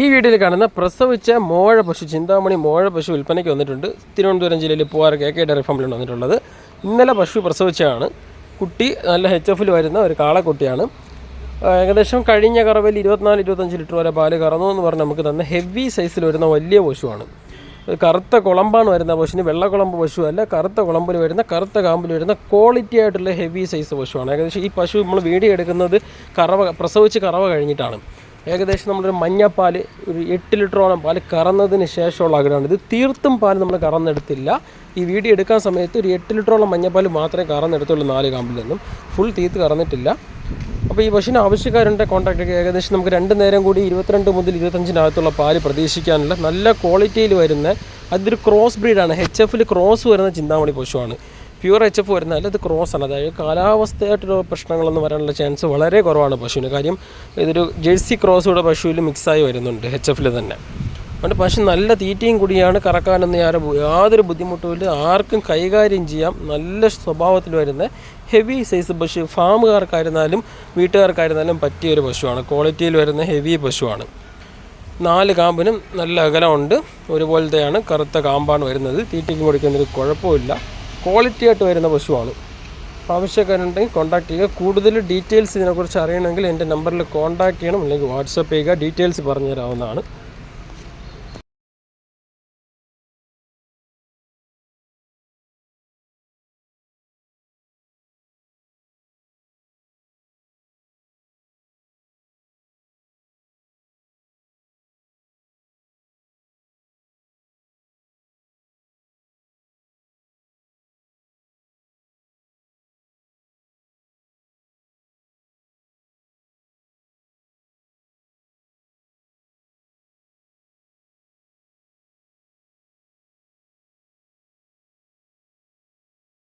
ഈ വീഡിയോയിൽ കാണുന്ന പ്രസവിച്ച മോഴ പശു ചിന്താമണി മോഴ പശു വിൽപ്പനയ്ക്ക് വന്നിട്ടുണ്ട്. തിരുവനന്തപുരം ജില്ലയിൽ പൂവാർ കെ കെ ഡയറി ഫാമിലാണ് വന്നിട്ടുള്ളത്. ഇന്നലെ പശു പ്രസവിച്ചതാണ്. കുട്ടി നല്ല എച്ച് എഫിൽ വരുന്ന ഒരു കാളക്കുട്ടിയാണ്. ഏകദേശം കഴിഞ്ഞ കറവിൽ ഇരുപത്തിനാല് ഇരുപത്തഞ്ച് ലിറ്റർ വരെ പാൽ കറന്നു എന്ന് പറഞ്ഞ് നമുക്ക് തന്ന ഹെവി സൈസിൽ വരുന്ന വലിയ പശുവാണ്. കറുത്ത കുളമ്പാണ് വരുന്ന പശുവിന് വെള്ള കുളമ്പ് പശു അല്ല കറുത്ത കുളമ്പിൽ വരുന്ന കറുത്ത കാമ്പിൽ വരുന്ന ക്വാളിറ്റി ആയിട്ടുള്ള ഹെവി സൈസ് പശുവാണ്. ഏകദേശം ഈ പശു നമ്മൾ വീഡിയോ എടുക്കുന്നത് കറവ പ്രസവിച്ച് കറവ കഴിഞ്ഞിട്ടാണ്. ഏകദേശം നമ്മളൊരു മഞ്ഞപ്പാൽ ഒരു എട്ട് ലിറ്ററോളം പാൽ കറന്നതിന് ശേഷമുള്ള അകിടാണ് ഇത് തീർത്തും പാൽ നമ്മൾ കറന്നെടുത്തില്ല. ഈ വീഡിയോ എടുക്കാൻ സമയത്ത് ഒരു എട്ട് ലിറ്ററോളം മഞ്ഞപ്പാൽ മാത്രമേ കറന്നെടുത്തുള്ളൂ നാല് കാമ്പിൽ നിന്നും. ഫുൾ തീർത്ത് കറന്നിട്ടില്ല. അപ്പോൾ ഈ പശുവിന് ആവശ്യക്കാരുടെ കോൺടാക്റ്റ് ഒക്കെ ഏകദേശം നമുക്ക് രണ്ട് നേരം കൂടി ഇരുപത്തിരണ്ട് മുതൽ ഇരുപത്തഞ്ചിനകത്തുള്ള പാൽ പ്രതീക്ഷിക്കാനുള്ള നല്ല ക്വാളിറ്റിയിൽ വരുന്ന അതൊരു ക്രോസ് ബ്രീഡാണ് എച്ച് എഫിൽ ക്രോസ് വരുന്ന ചിന്താമണി പശുവാണ്. പ്യൂർ എച്ച് എഫ് വരുന്ന അല്ലെങ്കിൽ ഇത് ക്രോസ് ആണ്. അതായത് കാലാവസ്ഥയായിട്ടുള്ള പ്രശ്നങ്ങളൊന്നും വരാനുള്ള ചാൻസ് വളരെ കുറവാണ് പശുവിന്. കാര്യം ഇതൊരു ജേഴ്സി ക്രോസ് കൂടെ പശുവിൽ മിക്സായി വരുന്നുണ്ട് എച്ച് എഫിൽ തന്നെ. അതുകൊണ്ട് പശു നല്ല തീറ്റയും കൂടിയാണ് കറക്കാനൊന്നും യാതൊരു യാതൊരു ബുദ്ധിമുട്ടുമില്ല ആർക്കും കൈകാര്യം ചെയ്യാം. നല്ല സ്വഭാവത്തിൽ വരുന്ന ഹെവി സൈസ് പശു ഫാമുകാർക്കായിരുന്നാലും വീട്ടുകാർക്കായിരുന്നാലും പറ്റിയൊരു പശുവാണ്. ക്വാളിറ്റിയിൽ വരുന്ന ഹെവി പശുവാണ്. നാല് കാമ്പിനും നല്ല അകലമുണ്ട്. ഒരുപോലത്തെയാണ് കറുത്ത കാമ്പാണ് വരുന്നത്. തീറ്റയ്ക്ക് കൊടുക്കുന്നതിന് കുഴപ്പമില്ല. ക്വാളിറ്റി ആയിട്ട് വരുന്ന പശുവാണ്. ആവശ്യക്കാരുണ്ടെങ്കിൽ കോൺടാക്ട് ചെയ്യുക. കൂടുതൽ ഡീറ്റെയിൽസ് ഇതിനെക്കുറിച്ച് അറിയണമെങ്കിൽ എന്റെ നമ്പറിൽ കോൺടാക്ട് ചെയ്യണം. അല്ലെങ്കിൽ വാട്സപ്പ് ചെയ്യുക. ഡീറ്റെയിൽസ് പറഞ്ഞു തരാവുന്നതാണ്